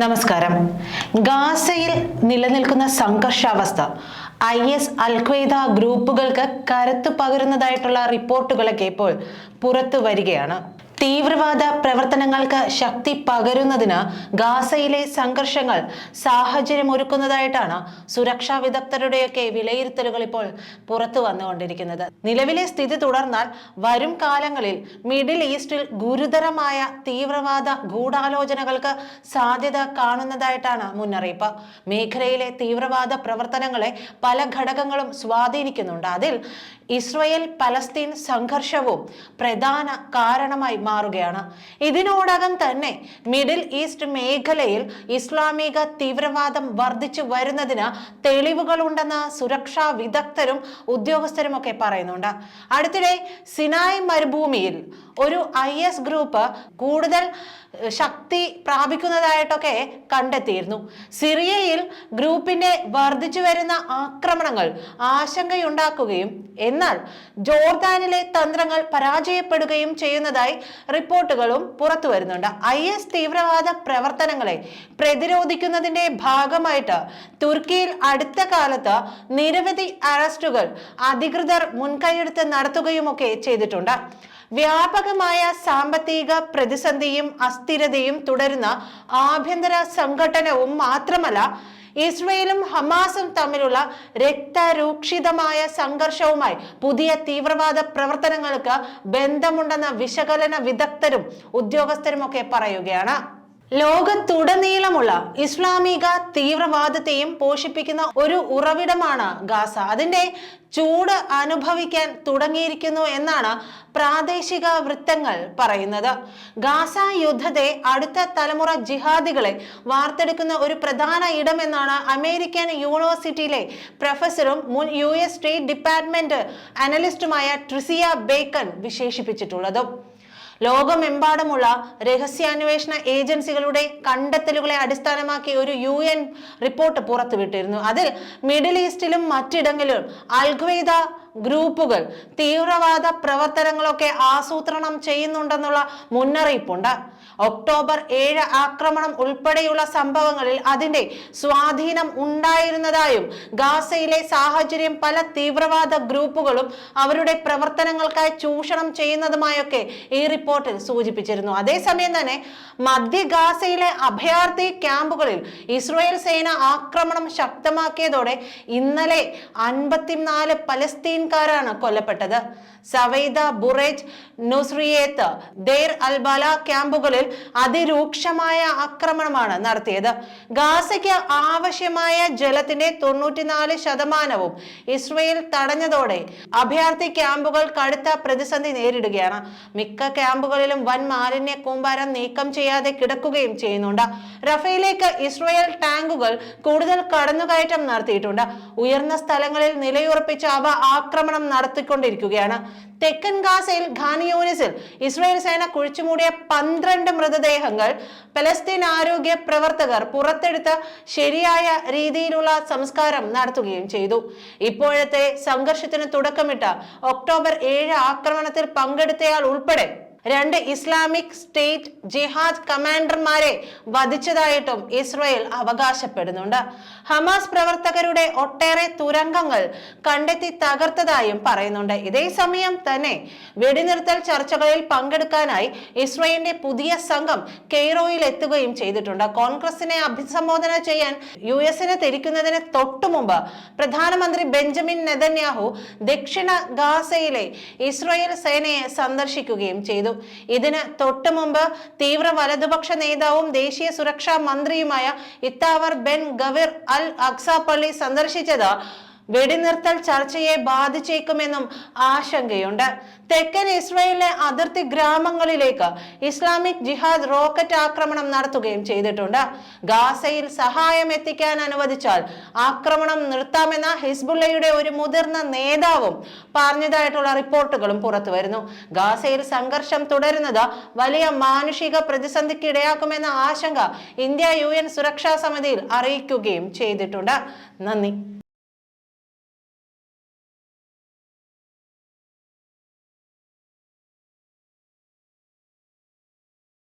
നമസ്കാരം. ഗാസയിൽ നിലനിൽക്കുന്ന സംഘർഷാവസ്ഥ ഐ എസ് അൽഖ്വയ്ദ ഗ്രൂപ്പുകൾക്ക് കരുത്ത് പകരുന്നതായിട്ടുള്ള റിപ്പോർട്ടുകളൊക്കെ ഇപ്പോൾ പുറത്തു വരികയാണ്. തീവ്രവാദ പ്രവർത്തനങ്ങൾക്ക് ശക്തി പകരുന്നതിന് ഗാസയിലെ സംഘർഷങ്ങൾ സാഹചര്യം ഒരുക്കുന്നതായിട്ടാണ് സുരക്ഷാ വിദഗ്ധരുടെയൊക്കെ വിലയിരുത്തലുകൾ ഇപ്പോൾ പുറത്തു വന്നുകൊണ്ടിരിക്കുന്നത്. നിലവിലെ സ്ഥിതി തുടർന്നാൽ വരും കാലങ്ങളിൽ മിഡിൽ ഈസ്റ്റിൽ ഗുരുതരമായ തീവ്രവാദ ഗൂഢാലോചനകൾക്ക് സാധ്യത കാണുന്നതായിട്ടാണ് മുന്നറിയിപ്പ്. മേഖലയിലെ തീവ്രവാദ പ്രവർത്തനങ്ങളെ പല ഘടകങ്ങളും സ്വാധീനിക്കുന്നുണ്ട്. അതിൽ ഇസ്രയേൽ പലസ്തീൻ സംഘർഷവും പ്രധാന കാരണമായി മാറുകയാണ്. ഇതിനോടകം തന്നെ മിഡിൽ ഈസ്റ്റ് മേഖലയിൽ ഇസ്ലാമിക തീവ്രവാദം വർദ്ധിച്ചു വരുന്നതിന് തെളിവുകളുണ്ടെന്ന് സുരക്ഷാ വിദഗ്ധരും ഉദ്യോഗസ്ഥരും ഒക്കെ പറയുന്നുണ്ട്. അടുത്തിടെ സിനായ് മരുഭൂമിയിൽ ഒരു ഐ എസ് ഗ്രൂപ്പ് കൂടുതൽ ശക്തി പ്രാപിക്കുന്നതായിട്ടൊക്കെ കണ്ടെത്തിയിരുന്നു. സിറിയയിൽ ഗ്രൂപ്പിന്റെ വർദ്ധിച്ചു വരുന്ന ആക്രമണങ്ങൾ ആശങ്കയുണ്ടാക്കുകയും എന്നാൽ ജോർദാനിലെ തന്ത്രങ്ങൾ പരാജയപ്പെടുകയും ചെയ്യുന്നതായി റിപ്പോർട്ടുകളും പുറത്തു വരുന്നുണ്ട്. ഐ എസ് തീവ്രവാദ പ്രവർത്തനങ്ങളെ പ്രതിരോധിക്കുന്നതിന്റെ ഭാഗമായിട്ട് തുർക്കിയിൽ അടുത്ത കാലത്ത് നിരവധി അറസ്റ്റുകൾ അധികൃതർ മുൻകൈയെടുത്ത് നടത്തുകയുമൊക്കെ ചെയ്തിട്ടുണ്ട്. വ്യാപകമായ സാമ്പത്തിക പ്രതിസന്ധിയും അസ്ഥിരതയും തുടരുന്ന ആഭ്യന്തര സംഘടനവും മാത്രമല്ല ഇസ്രയേലും ഹമാസും തമ്മിലുള്ള രക്തരൂക്ഷിതമായ സംഘർഷവുമായി പുതിയ തീവ്രവാദ പ്രവർത്തനങ്ങൾക്ക് ബന്ധമുണ്ടെന്ന വിശകലന വിദഗ്ധരും ഉദ്യോഗസ്ഥരും ഒക്കെ പറയുകയാണ്. ലോകത്തുടനീളമുള്ള ഇസ്ലാമിക തീവ്രവാദത്തെയും പോഷിപ്പിക്കുന്ന ഒരു ഉറവിടമാണ് ഗാസ. അതിന്റെ ചൂട് അനുഭവിക്കാൻ തുടങ്ങിയിരിക്കുന്നു എന്നാണ് പ്രാദേശിക വൃത്തങ്ങൾ പറയുന്നത്. ഗാസ യുദ്ധത്തെ അടുത്ത തലമുറ ജിഹാദികളെ വാർത്തെടുക്കുന്ന ഒരു പ്രധാന ഇടമെന്നാണ് അമേരിക്കൻ യൂണിവേഴ്സിറ്റിയിലെ പ്രൊഫസറും മുൻ യു എസ് സ്റ്റേറ്റ് ഡിപ്പാർട്ട്മെന്റ് അനലിസ്റ്റുമായ ട്രിസിയ ബേക്കൺ വിശേഷിപ്പിച്ചിട്ടുള്ളത്. ലോകമെമ്പാടുമുള്ള രഹസ്യാന്വേഷണ ഏജൻസികളുടെ കണ്ടെത്തലുകളെ അടിസ്ഥാനമാക്കി ഒരു യു എൻ റിപ്പോർട്ട് പുറത്തുവിട്ടിരുന്നു. അതിൽ മിഡിൽ ഈസ്റ്റിലും മറ്റിടങ്ങളിലും അൽഖ്വയ്ദ ഗ്രൂപ്പുകൾ തീവ്രവാദ പ്രവർത്തനങ്ങളൊക്കെ ആസൂത്രണം ചെയ്യുന്നുണ്ടെന്നുള്ള മുന്നറിയിപ്പുണ്ട്. ഒക്ടോബർ ഏഴ് ആക്രമണം ഉൾപ്പെടെയുള്ള സംഭവങ്ങളിൽ അതിന്റെ സ്വാധീനം ഉണ്ടായിരുന്നതായും ഗാസയിലെ സാഹചര്യം പല തീവ്രവാദ ഗ്രൂപ്പുകളും അവരുടെ പ്രവർത്തനങ്ങൾക്കായി ചൂഷണം ചെയ്യുന്നതുമായൊക്കെ ഈ റിപ്പോർട്ടിൽ സൂചിപ്പിച്ചിരുന്നു. അതേസമയം തന്നെ മധ്യ ഗാസയിലെ അഭയാർത്ഥി ക്യാമ്പുകളിൽ ഇസ്രായേൽ സേന ആക്രമണം ശക്തമാക്കിയതോടെ ഇന്നലെ അൻപത്തിനാല് പലസ്തീൻകാരാണ് കൊല്ലപ്പെട്ടത്. സവൈദ ബുറേജ് നുസ്രിയേത്ത് ദേർ അൽബാല ക്യാമ്പുകളിൽ അതിരൂക്ഷമായ ആക്രമണമാണ് നടത്തിയത്. ഗാസയ്ക്ക് ആവശ്യമായ ജലത്തിന്റെ തൊണ്ണൂറ്റിനാല് ശതമാനവും ഇസ്രയേൽ തടഞ്ഞതോടെ അഭയാർത്ഥി ക്യാമ്പുകൾ കടുത്ത പ്രതിസന്ധി നേരിടുകയാണ്. മിക്ക ക്യാമ്പുകളിലും വൻ മാലിന്യ കൂമ്പാരം നീക്കം ചെയ്യാതെ കിടക്കുകയും ചെയ്യുന്നുണ്ട്. റഫേലേക്ക് ഇസ്രയേൽ ടാങ്കുകൾ കൂടുതൽ കടന്നുകയറ്റം നടത്തിയിട്ടുണ്ട്. ഉയർന്ന സ്ഥലങ്ങളിൽ നിലയുറപ്പിച്ച് അവ ആക്രമണം നടത്തിക്കൊണ്ടിരിക്കുകയാണ്. തെക്കൻ ഗാസയിൽ ഖാനിയോനിസിൽ ഇസ്രായേൽ സേന കുഴിച്ചുമൂടിയ പന്ത്രണ്ട് മൃതദേഹങ്ങൾ പലസ്തീൻ ആരോഗ്യ പ്രവർത്തകർ പുറത്തെടുത്ത് ശരിയായ രീതിയിലുള്ള സംസ്കാരം നടത്തുകയും ചെയ്തു. ഇപ്പോഴത്തെ സംഘർഷത്തിന് തുടക്കമിട്ട ഒക്ടോബർ ഏഴ് ആക്രമണത്തിൽ പങ്കെടുത്തയാൾ ഉൾപ്പെടെ രണ്ട് ഇസ്ലാമിക് സ്റ്റേറ്റ് ജിഹാദ് കമാൻഡർമാരെ വധിച്ചതായിട്ടും ഇസ്രയേൽ അവകാശപ്പെടുന്നുണ്ട്. ഹമാസ് പ്രവർത്തകരുടെ ഒട്ടേറെ തുരങ്കങ്ങൾ കണ്ടെത്തി തകർത്തതായും പറയുന്നുണ്ട്. ഇതേ സമയം തന്നെ വെടിനിർത്തൽ ചർച്ചകളിൽ പങ്കെടുക്കാനായി ഇസ്രയേലിന്റെ പുതിയ സംഘം കെയ്റോയിൽ എത്തുകയും ചെയ്തിട്ടുണ്ട്. കോൺഗ്രസിനെ അഭിസംബോധന ചെയ്യാൻ യു എസിനെ തിരിക്കുന്നതിന് തൊട്ടുമുമ്പ് പ്രധാനമന്ത്രി ബെഞ്ചമിൻ നെതന്യാഹു ദക്ഷിണ ഗാസയിലെ ഇസ്രയേൽ സേനയെ സന്ദർശിക്കുകയും ചെയ്തു. ഇതിന് തൊട്ടു മുമ്പ് തീവ്ര വലതുപക്ഷ നേതാവും ദേശീയ സുരക്ഷാ മന്ത്രിയുമായ ഇത്താവർ ബെൻ ഗവിർ അൽ അക്സാപ്പള്ളി പള്ളി സന്ദർശിച്ചത് വെടിനിർത്തൽ ചർച്ചയെ ബാധിച്ചേക്കുമെന്നും ആശങ്കയുണ്ട്. തെക്കൻ ഇസ്രയേലിലെ അതിർത്തി ഗ്രാമങ്ങളിലേക്ക് ഇസ്ലാമിക് ജിഹാദ് റോക്കറ്റ് ആക്രമണം നടത്തുകയും ചെയ്തിട്ടുണ്ട്. ഗാസയിൽ സഹായം എത്തിക്കാൻ അനുവദിച്ചാൽ ആക്രമണം നിർത്താമെന്ന ഹിസ്ബുള്ളയുടെ ഒരു മുതിർന്ന നേതാവും പറഞ്ഞതായിട്ടുള്ള റിപ്പോർട്ടുകളും പുറത്തു വരുന്നു ഗാസയിൽ സംഘർഷം തുടരുന്നത് വലിയ മാനുഷിക പ്രതിസന്ധിക്ക് ഇടയാക്കുമെന്ന ആശങ്ക ഇന്ത്യ യു സുരക്ഷാ സമിതിയിൽ അറിയിക്കുകയും ചെയ്തിട്ടുണ്ട്. നന്ദി.